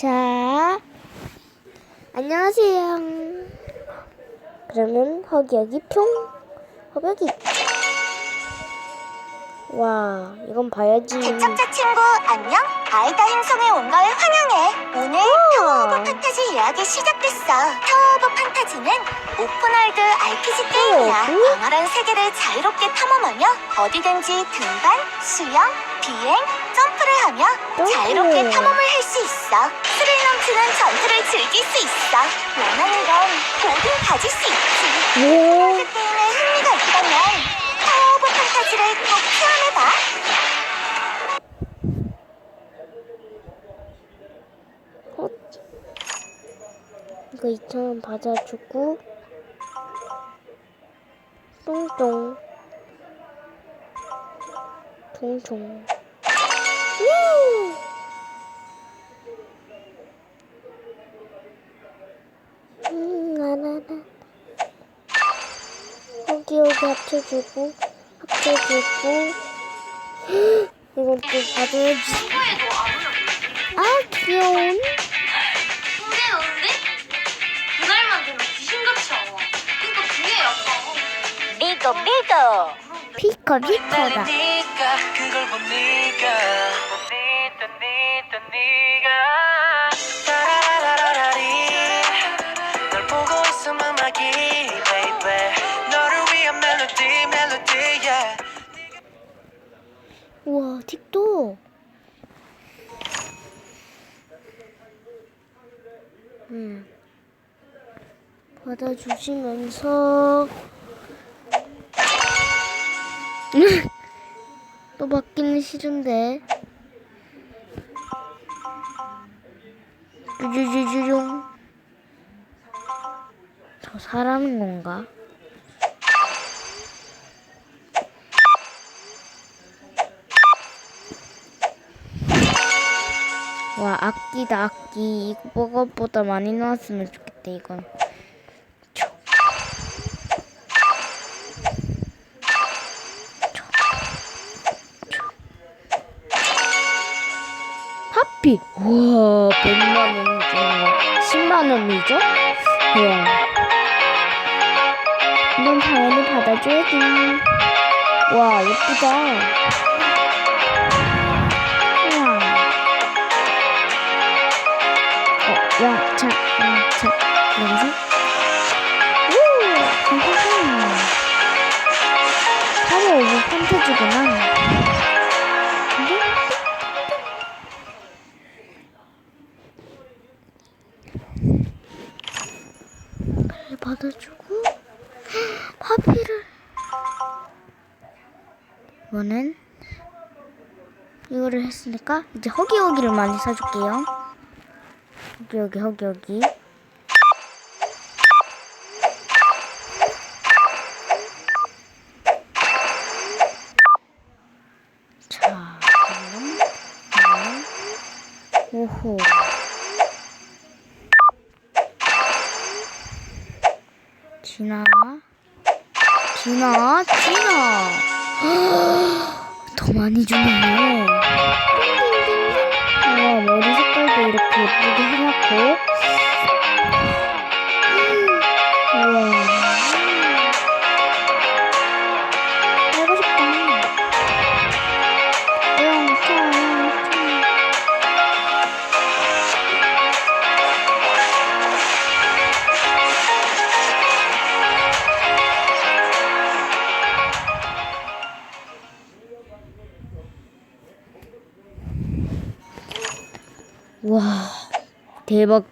자, 안녕하세요. 그러면 허기허기 평, 허기허기. 와, 이건 봐야지. 개척자 친구 안녕 아이다 행성에 온 걸 환영해 오늘 타워 오브 판타지 예약이 시작됐어 타워 오브 판타지는 오픈월드 RPG 게임이야? 광활한 세계를 자유롭게 탐험하며 어디든지 등반, 수영, 비행, 점프를 하며. 자유롭게 탐험을 할 수 있어 스릴 넘치는 전투를 즐길 수 있어 원하는 건 뭐든 가질 수 있지 오, 그 게임에 흥미가 있다면 타워오브 판타지를 꼭 체험해봐 어. 이거 2,000원 받아주고, 똥똥. 통통. 우! 음, 나나나. 여기 여기 합쳐주고, 합쳐주고. 이건 또 받아야지. 아, 귀여운. 그러니까 미고 미고 피커 피커다. 우와 틱톡. 음. 받아주시면서 또 받기는 싫은데. 쭈쭈쭈쭈용 저 사람인 건가? 와 악기다 악기. 이거 보다 많이 나왔으면 좋겠다 이건 하피 우와 100만 원이죠 10만 원이죠? 우와 이건 당연히 받아줘야지 와 예쁘다 이거는, 이거를 했으니까, 이제 허기허기를 많이 사줄게요. 여기 여기 자 그럼 오호. 진아 진아 진아 더 많이 주네요. 우와 머리 색깔도 이렇게 예쁘게 해놨고 와 대박.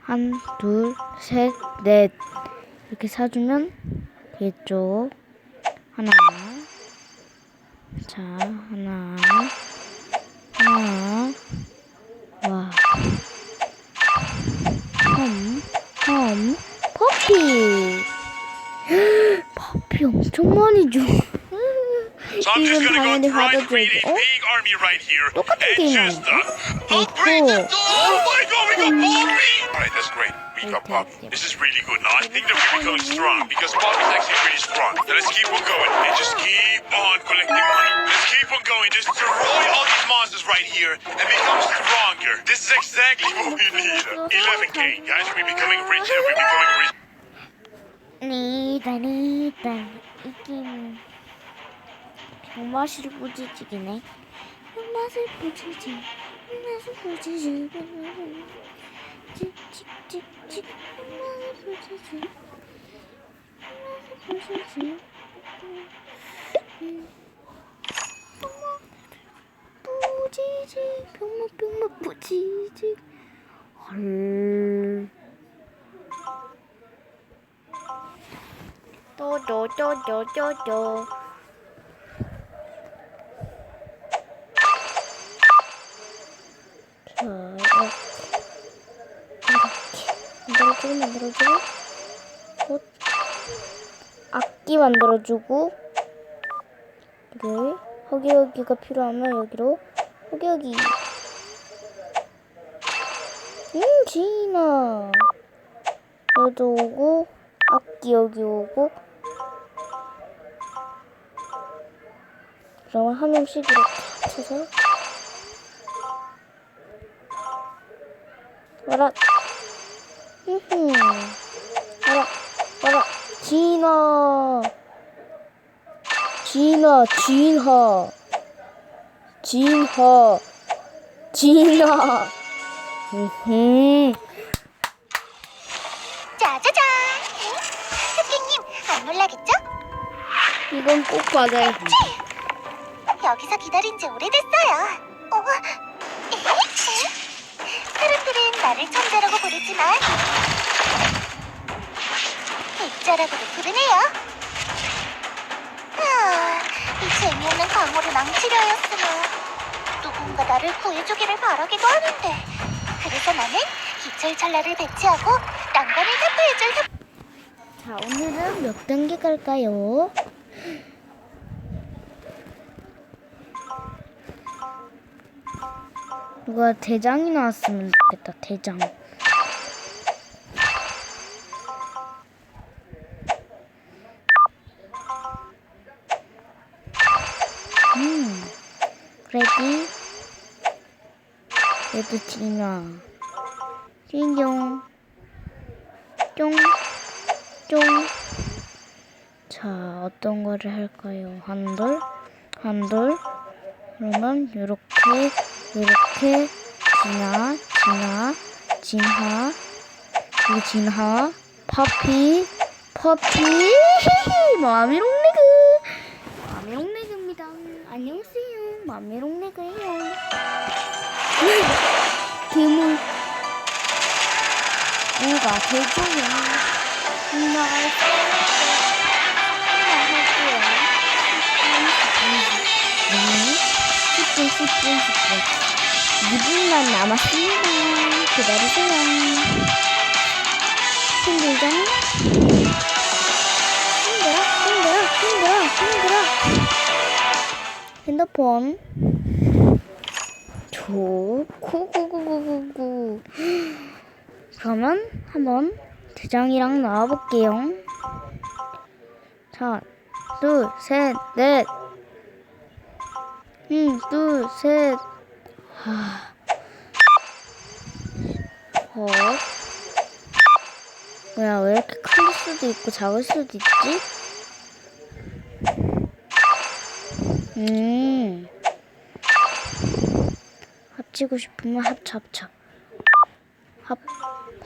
한, 둘, 셋, 넷. 이렇게 사주면 되겠죠? 하나 자 하나 I'm just gonna go try to breed a big army right here. Look at and just uh, Oh! Oh my god, we got Bobby! Alright, that's great. We got Bobby. This is really good. Now I think that we're becoming strong because Bobby's actually really strong. Now let's keep on going and just keep on collecting money. Let's keep on going. Just destroy all these monsters right here and become stronger. This is exactly what we need. 11k. Guys, we're becoming rich we're becoming rich. Need, I need, I need. 긴 병맛을 부지지기네 병맛을 부지지 병맛을 부지지 찍찍찍찍 병맛을 부지지 병맛을 부지지 부지지 병맛 병맛 부지지 헐 또또또또또또 자 이렇게 이렇게 만들어주고 만들어주고 곧 악기 만들어주고 여기 허기허기가 필요하면 여기로 허기허기. 음 지인아. 여기도 오고 악기 여기 오고. 그러면 한 명씩 이렇게 합쳐서. 와라. 와라 진아 진아 진하 진하 진아 흠흠 짜자잔! 토끼님, 안 놀라겠죠? 이건 꼭 받아야 돼 여기서 기다린 지 오래됐어요. 어? 사람들은 나를 천재라고 부르지만 액자라고도 부르네요. 아, 이 재미없는 강물을 망치려 하였으면 누군가 나를 구해주기를 바라기도 하는데 그래서 나는 기철철라를 배치하고 난간을 타파해줄 협... 자, 오늘은 몇 단계 갈까요? 누가 대장이 나왔으면 좋겠다, 대장. 얘도 진아, 진정, 쫑. 쫑. 자, 어떤 거를 할까요? 한 돌, 한 돌. 그러면 요렇게, 요렇게, 진아, 진아, 진하, 그리고 진하, 퍼피, 퍼피, 마미롱레그. 마미롱레그입니다. 안녕하세요. 마미롱레그예요. 뭐가 대조야. 나갈 나갈게요. 10분, 10분, 10분. 2분만 남았습니다. 기다리세요. 힘들죠? 힘들어, 힘들어, 힘들어, 힘들어. 핸드폰. 좋고고고고고고. 그러면 한번 대장이랑 나와볼게요. 자, 둘, 셋, 넷. 음, 둘, 셋. 하. 어. 뭐야, 왜 이렇게 클 수도 있고 작을 수도 있지? 음. 합치고 싶으면 합쳐, 합쳐. 합,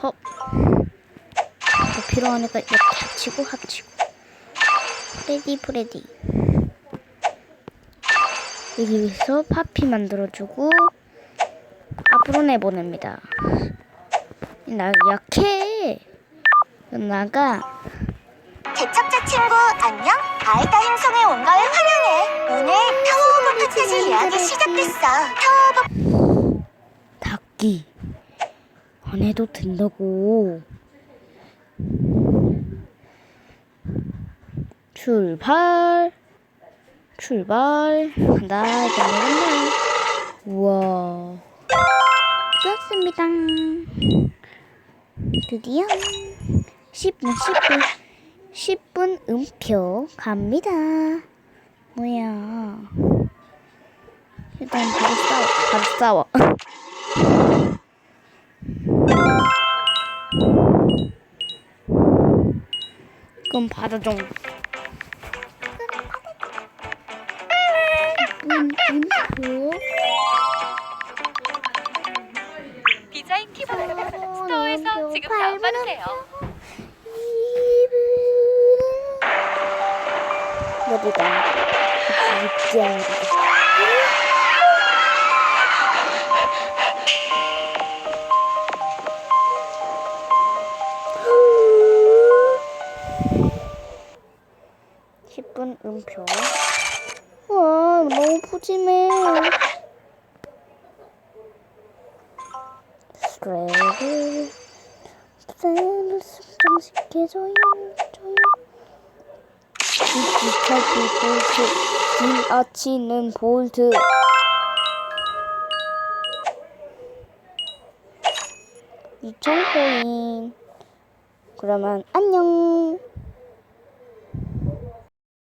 헙. 뭐 필요하니까 이렇게 합치고 합치고. 프레디 프레디. 여기서 파피 만들어주고 앞으로 내보냅니다. 나 약해. 나가. 개척자 친구 안녕. 아이다 행성에 온걸 환영해. 오늘 타워 오브 판타지 예약이 시작됐어. 타워 오브 닭기 안 해도 된다고 출발 출발. 간다. 간다 간다 우와. 좋습니다. 드디어 10분 10분 10분 음표 갑니다. 뭐야. 그럼 바로 싸워. 바로 싸워. 그럼 바로 좀. 음, 음, 음. 디자인 키보드 스토어에서 지금 다운받으세요. 여기다 입장. 스트레스 좀 시켜줘요. 줘요. 지나치는 볼트 이천 코인 그러면 안녕